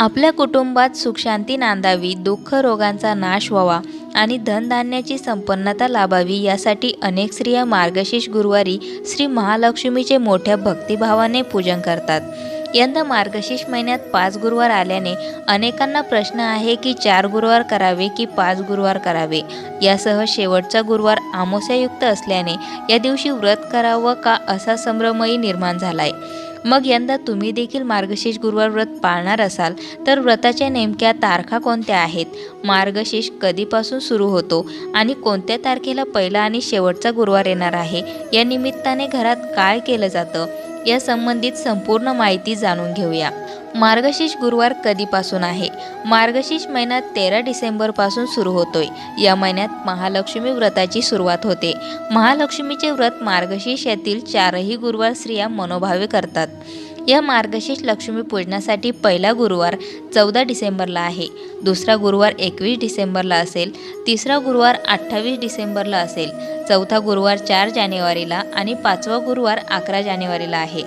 आपल्या कुटुंबात सुखशांती नांदावी दुःख रोगांचा नाश व्हावा आणि धनधान्याची संपन्नता लाभावी यासाठी अनेक स्त्रिया मार्गशीर्ष गुरुवारी श्री महालक्ष्मीचे मोठ्या भक्तिभावाने पूजन करतात. यंदा मार्गशीर्ष महिन्यात पाच गुरुवार आल्याने अनेकांना प्रश्न आहे की चार गुरुवार करावे की पाच गुरुवार करावे? यासह शेवटचा गुरुवार आमोस्यायुक्त असल्याने या दिवशी व्रत करावं का असा संभ्रमही निर्माण झाला आहे मग यंदा तुम्ही देखील मार्गशीर्ष गुरुवार व्रत पाळणार असाल तर व्रताच्या नेमक्या तारखा कोणत्या आहेत? मार्गशीर्ष कधीपासून सुरू होतो आणि कोणत्या तारखेला पहिला आणि शेवटचा गुरुवार येणार आहे? या निमित्ताने घरात काय केलं जातं? या संबंधित संपूर्ण माहिती जाणून घेऊया. मार्गशीर्ष गुरुवार कधीपासून आहे? मार्गशीर्ष महिना तेरा डिसेंबरपासून सुरू होतोय. या महिन्यात महालक्ष्मी व्रताची सुरुवात होते. महालक्ष्मीचे व्रत मार्गशीर्ष यातील चारही गुरुवार स्त्रिया मनोभावे करतात. या मार्गशीर्ष लक्ष्मी पूजनासाठी पहिला गुरुवार चौदा डिसेंबरला आहे. दुसरा गुरुवार एकवीस डिसेंबरला असेल तिसरा गुरुवार अठ्ठावीस डिसेंबरला असेल चौथा गुरुवार चार जानेवारीला आणि पाचवा गुरुवार अकरा जानेवारीला आहे.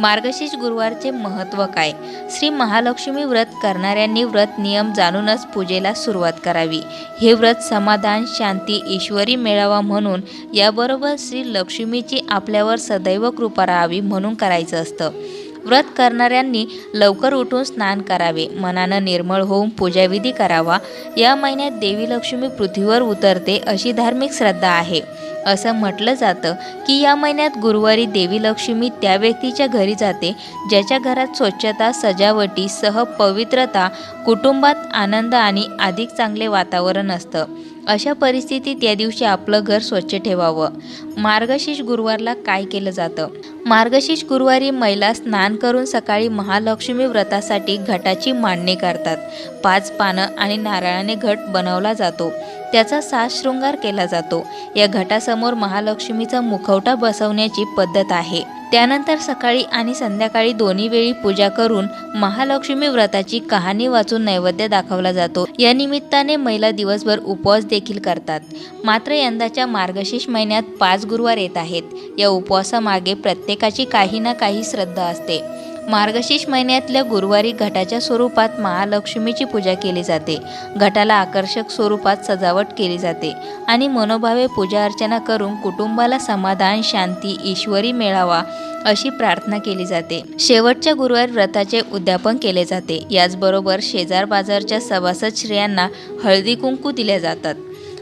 मार्गशीर्ष गुरुवारचे महत्त्व काय? श्री महालक्ष्मी व्रत करणाऱ्यांनी व्रत नियम जाणूनच पूजेला सुरुवात करावी. हे व्रत समाधान शांती ईश्वरी मिळावा म्हणून याबरोबर श्री लक्ष्मीची आपल्यावर सदैव कृपा राहावी म्हणून करायचं असतं. व्रत करणाऱ्यांनी लवकर उठून स्नान करावे. मनानं निर्मळ होऊन पूजाविधी करावा. या महिन्यात देवी लक्ष्मी पृथ्वीवर उतरते अशी धार्मिक श्रद्धा आहे. असं म्हटलं जातं की या महिन्यात गुरुवारी देवी लक्ष्मी त्या व्यक्तीच्या घरी जाते ज्याच्या घरात स्वच्छता सजावटीसह पवित्रता कुटुंबात आनंद आणि अधिक चांगले वातावरण असतं. अशा परिस्थितीत या दिवशी आपलं घर स्वच्छ ठेवावं. मार्गशीर्ष गुरुवारला काय केलं जातं? मार्गशीर्ष गुरुवारी महिला स्नान करून सकाळी महालक्ष्मी व्रतासाठी घटाची मांडणी करतात. पाच पानं आणि नारळाने घट बनवला जातो. त्याचा सात शृंगार केला जातो. या घटासमोर महालक्ष्मीचा मुखवटा बसवण्याची पद्धत आहे. त्यानंतर सकाळी आणि संध्याकाळी दोन्ही वेळी पूजा करून महालक्ष्मी व्रताची कहाणी वाचून नैवेद्य दाखवला जातो. या निमित्ताने महिला दिवसभर उपवास देखील करतात. मात्र यंदाच्या मार्गशीर्ष महिन्यात पाच गुरुवार येत आहेत. या उपवासामागे प्रत्येकाची काही ना काही श्रद्धा असते. मार्गशीर्ष महिन्यातल्या गुरुवारी घटाच्या स्वरूपात महालक्ष्मीची पूजा केली जाते. घटाला आकर्षक स्वरूपात सजावट केली जाते आणि मनोभावे पूजा अर्चना करून कुटुंबाला समाधान शांती ईश्वरी मिळावा अशी प्रार्थना केली जाते. शेवटच्या गुरुवार व्रताचे उद्यापन केले जाते. याचबरोबर शेजार बाजारच्या सभासद स्त्रियांना हळदी कुंकू दिल्या जातात.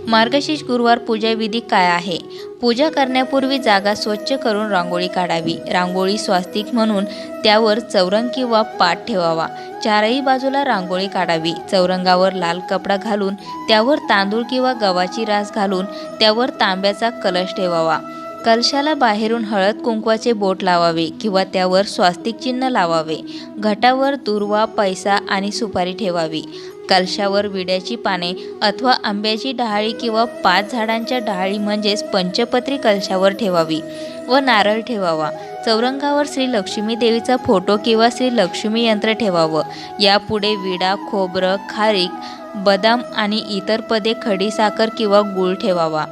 मार्गशीर्ष गुरुवार पूजाविधी काय आहे? पूजा करण्यापूर्वी जागा स्वच्छ करून रांगोळी काढावी. रांगोळी स्वास्तिक म्हणून त्यावर चौरंग किंवा पाट ठेवावा. चारही बाजूला रांगोळी काढावी. चौरंगावर लाल कपडा घालून त्यावर तांदूळ किंवा गव्हाची रास घालून त्यावर तांब्याचा कलश ठेवावा. कलशाला बाहेरून हळद कुंकवाचे बोट लावावे किंवा त्यावर स्वास्तिक चिन्ह लावावे. घटावर दुर्वा पैसा आणि सुपारी ठेवावी. कलशावर विड्याची पाने अथवा आंब्याची डहाळी किंवा पाच झाडांच्या डहाळी म्हणजेच पंचपत्री कलशावर ठेवावी व नारळ ठेवावा. चौरंगावर श्री लक्ष्मी देवीचा फोटो किंवा श्री लक्ष्मी यंत्र ठेवावं. यापुढे विडा खोबरं खारीक बदाम आणि इतर पदे खडीसाखर किंवा गूळ ठेवावा.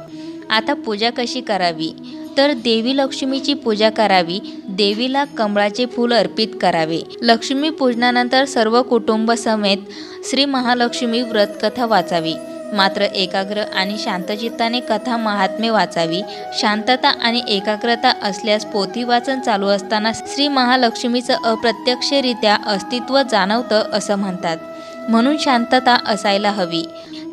आता पूजा कशी करावी? तर देवी लक्ष्मीची पूजा करावी देवीला कमळाचे फूल अर्पित करावे. लक्ष्मी पूजनानंतर सर्व कुटुंब समेत श्री महालक्ष्मी व्रतकथा वाचावी. मात्र एकाग्र आणि शांतचित्ताने कथा महात्मे वाचावी. शांतता आणि एकाग्रता असल्यास पोथी वाचन चालू असताना श्री महालक्ष्मीचं अप्रत्यक्षरित्या अस्तित्व जाणवतं असं म्हणतात. म्हणून शांतता असायला हवी.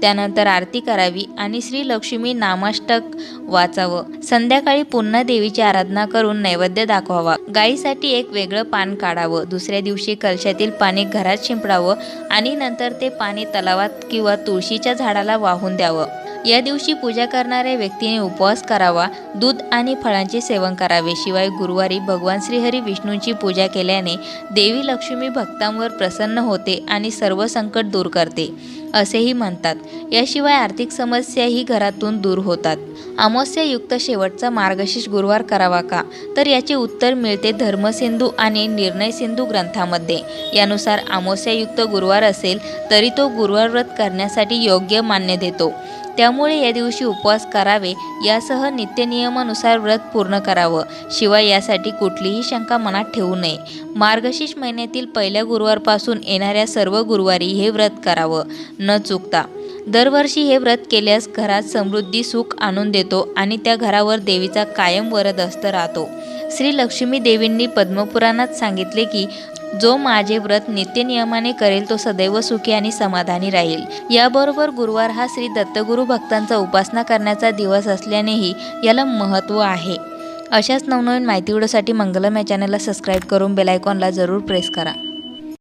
त्यानंतर आरती करावी आणि श्री लक्ष्मी नामाष्टक वाचावं. संध्याकाळी पुन्हा देवीची आराधना करून नैवेद्य दाखवावा. गायीसाठी एक वेगळं पान काढावं. दुसऱ्या दिवशी कलशातील पाणी घरात शिंपडावं आणि नंतर ते पाणी तलावात किंवा तुळशीच्या झाडाला वाहून द्यावं. या दिवशी पूजा करणाऱ्या व्यक्तीने उपवास करावा. दूध आणि फळांचे सेवन करावे. शिवाय गुरुवारी भगवान श्रीहरी विष्णूंची पूजा केल्याने देवी लक्ष्मी भक्तांवर प्रसन्न होते आणि सर्व संकट दूर करते. असेही म्हणतात. याशिवाय आर्थिक समस्याही घरातून दूर होतात. अमावस्यायुक्त शेवटचा मार्गशीर्ष गुरुवार करावा का? तर याचे उत्तर मिळते धर्मसिंधू आणि निर्णय सिंधू ग्रंथामध्ये. यानुसार अमावस्यायुक्त गुरुवार असेल तरी तो गुरुवार व्रत करण्यासाठी योग्य मान्य देतो त्यामुळे या दिवशी उपवास करावे यासह नित्यनियमानुसार व्रत पूर्ण करावं. शिवाय यासाठी कुठलीही शंका मनात ठेवू नये. मार्गशीर्ष महिन्यातील पहिल्या गुरुवारपासून येणाऱ्या सर्व गुरुवारी हे व्रत करावं. न चुकता. दरवर्षी हे व्रत केल्यास घरात समृद्धी सुख आणून देतो आणि त्या घरावर देवीचा कायम वरदस्त राहतो. श्री लक्ष्मी देवींनी पद्मपुराणात सांगितले की जो माझे व्रत नित्यनियमाने करेल तो सदैव सुखी आणि समाधानी राहील. याबरोबर गुरुवार हा श्री दत्तगुरू भक्तांचा उपासना करण्याचा दिवस असल्यानेही याला महत्त्व आहे. अशाच नवनवीन माहिती व्हिडिओसाठी मंगलम या चॅनलला सबस्क्राईब करून बेलायकॉनला जरूर प्रेस करा.